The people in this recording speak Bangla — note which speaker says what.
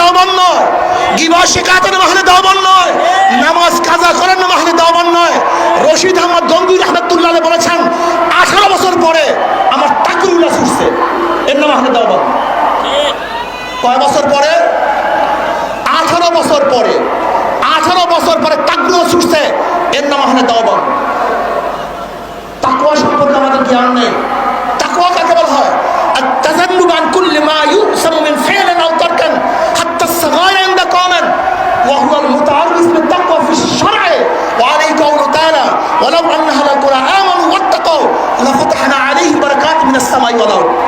Speaker 1: দাওয়ান নয়। গিবা শেখাতের মাহানে দাওয়ান নয়। নামাজ কাজা করার মাহানে দাওয়ান নয়। রশিদ আহমদ গঙ্গুর রহমতুল্লাহ বলেছেন, আঠারো বছর পরে আমার টাকুরুল্লাহ ছুটছে এর নাম মাহানে দাওয়ান কয় বছর পরে? আঠারো বছর পরে। আঠারো বছর পরে তাকগুলো ছুটছে। এর নাম এখানে দাওয়ান তাকুয়া সম্পর্কে আমাদের জ্ঞান নেই। সামাই ওয়াল